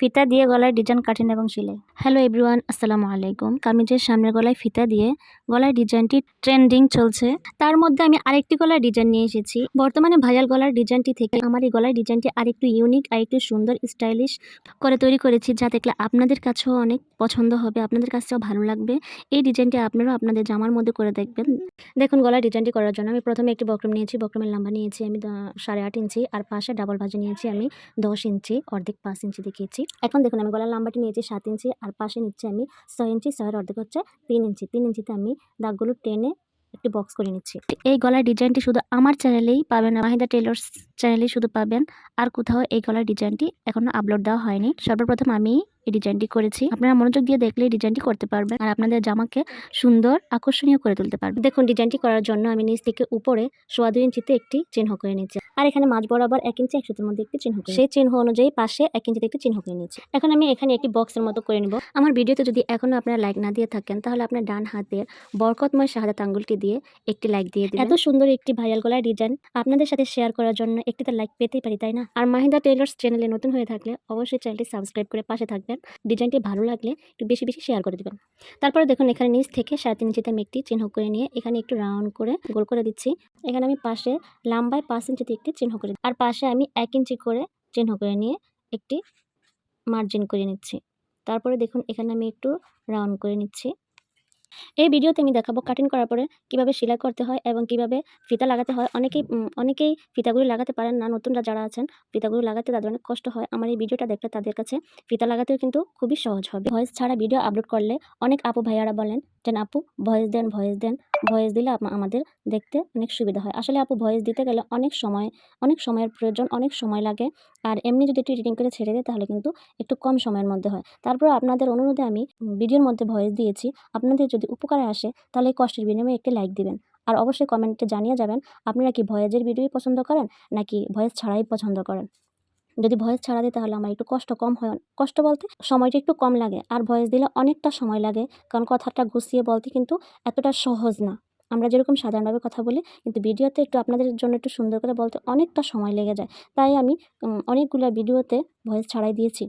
ফিতা দিয়ে গলায় ডিজাইন কাটেন এবং সেলাই। হ্যালো এভরিওয়ান, আসসালামু আলাইকুম। কামিজের সামনের গলায় ফিতা দিয়ে গলায় ডিজাইনটি ট্রেন্ডিং চলছে। তার মধ্যে আমি আরেকটি গলার ডিজাইন নিয়ে এসেছি। বর্তমানে ভাইরাল গলার ডিজাইনটি থেকে আমার এই গলার ডিজাইনটি আরেকটু ইউনিক আর একটু সুন্দর, স্টাইলিশ করে তৈরি করেছি, যা দেখলে আপনাদের কাছেও অনেক পছন্দ হবে, আপনাদের কাছেও ভালো লাগবে। এই ডিজাইনটি আপনারাও আপনাদের জামার মধ্যে করে দেখবেন। দেখুন গলার ডিজাইনটি করার জন্য আমি প্রথমে একটি বক্রম নিয়েছি, বক্রমের লম্বা নিয়েছি আমি সাড়ে আট ইঞ্চি, আর পাশে ডাবল ভাজি নিয়েছি আমি দশ ইঞ্চি, অর্ধেক পাঁচ ইঞ্চি দেখিয়েছি। এখন দেখুন, আমি গলার লম্বাটি নিয়েছি সাত ইঞ্চি, আর পাশে নিচ্ছি আমি ছয় ইঞ্চি, ছয়ের অর্ধেক হচ্ছে তিন ইঞ্চি। তিন ইঞ্চিতে আমি দাগগুলো টেনে একটি বক্স করে নিচ্ছি। এই গলার ডিজাইনটি শুধু আমার চ্যানেলেই পাবেন মাহিদা টেলর্স চ্যানেলেই শুধু পাবেন। আর কোথাও এই গলার ডিজাইনটি এখনও আপলোড দেওয়া হয়নি। সর্বপ্রথম আমি এই ডিজাইনটি করেছি। আপনারা মনোযোগ দিয়ে দেখলে এই ডিজাইনটি করতে পারবেন আর আপনাদের জামাকে সুন্দর আকর্ষণীয় করে তুলতে পারবেন। দেখুন ডিজাইনটি করার জন্য আমি নিচ থেকে উপরে সোয়া দুই ইঞ্চিতে একটি চিহ্ন করে নিচ্ছি আর এখানে মাঝ বরাবর এক ইঞ্চি একশোতের মধ্যে একটি চিহ্ন করে সেই চিহ্ন অনুযায়ী পাশে এক ইঞ্চিতে একটি চিহ্ন করে নিচ্ছি এখন আমি এখানে একটি বক্সের মতো করে নিব। আমার ভিডিওতে যদি এখনও আপনারা লাইক না দিয়ে থাকেন তাহলে আপনার ডান হাতের বরকতময় শাহাদাত আঙ্গুলটি দিয়ে একটি লাইক দিয়ে দিবেন। এত সুন্দর একটি ভাইরাল গলার ডিজাইন আপনাদের সাথে শেয়ার করার জন্য একটি তো লাইক পেতেই পারি তাই না? আর মাহিদা টেইলার্স চ্যানেলে নতুন হয়ে থাকলে অবশ্যই চ্যানেলটি সাবস্ক্রাইব করে পাশে থাকবেন। ডিজাইনটি ভালো লাগলে একটু বেশি বেশি শেয়ার করে দেবেন। তারপরে দেখুন, এখানে নিচ থেকে সাড়ে তিন ইঞ্চিতে আমি একটি চিহ্ন করে নিয়ে এখানে একটু রাউন্ড করে গোল করে দিচ্ছি। এখানে আমি পাশে লাম্বায় পাঁচ ইঞ্চিতে একটি চিহ্ন করে আর পাশে আমি এক ইঞ্চি করে চিহ্ন করে নিয়ে একটি মার্জিন করে নিচ্ছি। তারপরে দেখুন, এখানে আমি একটু রাউন্ড করে নিচ্ছি। এই ভিডিওতে আমি দেখাবো কাটিং করার পরে কীভাবে সেলাই করতে হয় এবং কীভাবে ফিতা লাগাতে হয়। অনেকেই অনেকেই ফিতাগুলি লাগাতে পারেন না, নতুনরা যারা আছেন, ফিতাগুলি লাগাতে তাদের অনেক কষ্ট হয়। আমার এই ভিডিওটা দেখলে তাদের কাছে ফিতা লাগাতেও কিন্তু খুবই সহজ হবে। ভয়েস ছাড়া ভিডিও আপলোড করলে অনেক আপু ভাইয়ারা বলেন যেন আপু, ভয়েস দেন ভয়েস দেন। ভয়েস দিলে আমাদের দেখতে অনেক সুবিধা হয়। আসলে আপু ভয়েস দিতে গেলে অনেক সময়, অনেক সময়ের প্রয়োজন, অনেক সময় লাগে। আর এমনি যদি একটু এডিটিং করে ছেড়ে দেয়, তাহলে কিন্তু একটু কম সময়ের মধ্যে হয়। তারপর আপনাদের অনুরোধে আমি ভিডিওর মধ্যে ভয়েস দিয়েছি। আপনাদের যদি উপকারে আসে, তাহলে কষ্টের বিনিময়ে একটি লাইক দিবেন। আর অবশ্যই কমেন্টে জানিয়ে যাবেন, আপনারা কি ভয়েজের ভিডিওই পছন্দ করেন, নাকি ভয়েস ছাড়াই পছন্দ করেন? যদি ভয়েস ছাড়া দিই তাহলে আমার একটু কষ্ট কম হয়। কষ্ট বলতে সময়টা একটু কম লাগে আর ভয়েস দিলে অনেকটা সময় লাগে। কারণ কথাটা গুছিয়ে বলতে কিন্তু এতটা সহজ না। আমরা যেরকম সাধারণভাবে কথা বলি, কিন্তু ভিডিওতে একটু আপনাদের জন্য একটু সুন্দর করে বলতে অনেকটা সময় লেগে যায়। তাই আমি অনেকগুলো ভিডিওতে ভয়েস ছাড়াই দিয়েছি।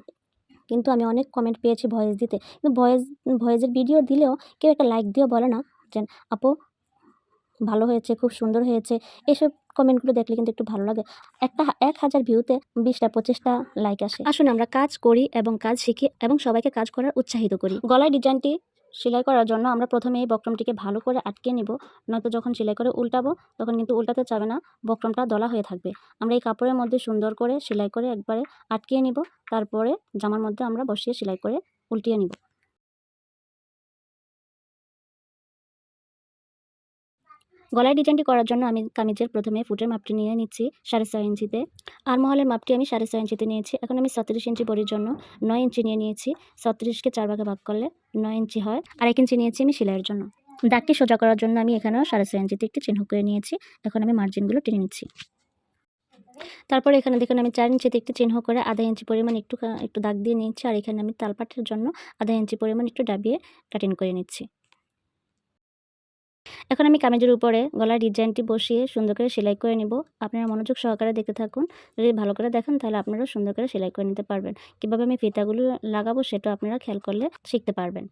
কিন্তু আমি অনেক কমেন্ট পেয়েছি ভয়েস দিতে। কিন্তু ভয়েস, ভয়েসের ভিডিও দিলেও কেউ একটা লাইক দিয়েও বলে না যে, আপু, ভালো হয়েছে, খুব সুন্দর হয়েছে। এসব কমেন্টগুলো দেখলে কিন্তু একটু ভালো লাগে। একটা এক হাজার ভিউতে বিশটা পঁচিশটা লাইক আসে। আসুন আমরা কাজ করি এবং কাজ শিখি এবং সবাইকে কাজ করার উৎসাহিত করি। গলায় ডিজাইনটি সেলাই করার জন্য আমরা প্রথমে এই বক্রমটিকে ভালো করে আটকে নিব নয়তো যখন সেলাই করে উল্টাবো তখন কিন্তু উল্টাতে চাবে না বক্রমটা দলা হয়ে থাকবে। আমরা এই কাপড়ের মধ্যে সুন্দর করে সেলাই করে একবারে আটকিয়ে নিব তারপরে জামার মধ্যে আমরা বসিয়ে সেলাই করে উল্টিয়ে নিব। গলায় ডিজাইনটি করার জন্য আমি কামিজের প্রথমে ফুটের মাপটি নিয়ে নিচ্ছি সাড়ে ছয় ইঞ্চিতে। আর মহলের মাপটি আমি সাড়ে ছয় ইঞ্চিতে নিয়েছি। এখন আমি ছত্রিশ ইঞ্চি বডির জন্য নয় ইঞ্চি নিয়ে নিয়েছি। ছত্রিশকে চার ভাগে ভাগ করলে নয় ইঞ্চি হয়। আর এক ইঞ্চি নিয়েছি আমি সেলাইয়ের জন্য। দাগটি সোজা করার জন্য আমি এখানেও সাড়ে ছয় ইঞ্চিতে একটি চিহ্ন করে নিয়েছি। এখন আমি মার্জিনগুলো টেনে নিচ্ছি। তারপরে এখানে দেখুন আমি চার ইঞ্চিতে একটি চিহ্ন করে আধা ইঞ্চি পরিমাণ একটু একটু দাগ দিয়ে নিচ্ছি আর এখানে আমি তালপাটের জন্য আধা ইঞ্চি পরিমাণ একটু ডাবিয়ে কাটিং করে নিচ্ছি। এখন আমি কামিজের উপরে গলার ডিজাইনটি বসিয়ে সুন্দর করে সেলাই করে নিব। আপনারা মনোযোগ সহকারে দেখতে থাকুন। যদি ভালো করে দেখেন, তাহলে আপনারা সুন্দর করে সেলাই করে নিতে পারবেন। কীভাবে আমি ফিতাগুলো লাগাবো সেটা আপনারা খেয়াল করলে শিখতে পারবেন।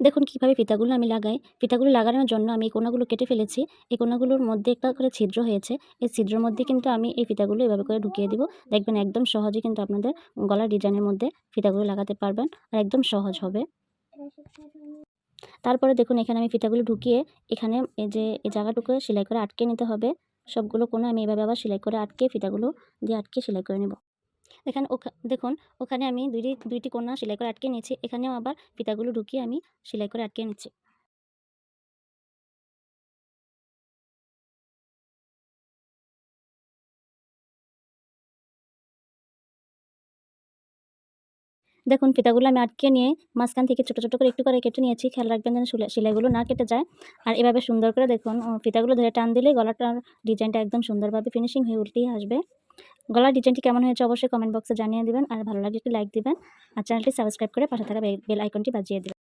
দেখুন কীভাবে ফিতাগুলো আমি লাগাই। ফিতাগুলো লাগানোর জন্য আমি এই কোনাগুলো কেটে ফেলেছি। এই কোনাগুলোর মধ্যে একটা করে ছিদ্র হয়েছে। এই ছিদ্রের মধ্যে কিন্তু আমি এই ফিতাগুলো এভাবে করে ঢুকিয়ে দিব। দেখবেন একদম সহজে কিন্তু আপনাদের গলার ডিজাইনের মধ্যে ফিতাগুলো লাগাতে পারবেন আর একদম সহজ হবে। তারপরে দেখুন এখানে আমি ফিতাগুলো ঢুকিয়ে এখানে এই যে এই জায়গাটুকু সেলাই করে আটকে নিতে হবে। সবগুলো কোনো আমি এভাবে আবার সেলাই করে আটকে ফিতাগুলো দিয়ে আটকে সেলাই করে নেব। এখানে দেখুন, ওখানে আমি দুইটি দুইটি কোনা সেলাই করে আটকে নিয়েছি। এখানেও আবার ফিতাগুলো ঢুকিয়ে আমি সেলাই করে আটকে নিচ্ছি। দেখুন, ফিতাগুলো আমি আটকে নিয়ে মাঝখান থেকে ছোটো ছোটো করে একটু করে কেটে নিয়েছি। খেয়াল রাখবেন যেন সেলাইগুলো না কেটে যায়। আর এভাবে সুন্দর করে দেখুন ফিতাগুলো ধরে টান দিলে গলাটার ডিজাইনটা একদম সুন্দরভাবে ফিনিশিং হয়ে উল্টেই আসবে। গলার ডিজাইনটি কেমন হয়েছে অবশ্যই কমেন্ট বক্সে জানিয়ে দেবেন। আর ভালো লাগলে একটি লাইক দিবেন। আর চ্যানেলটি সাবস্ক্রাইব করে পাশে থাকা বেল আইকনটি বাজিয়ে দিবেন।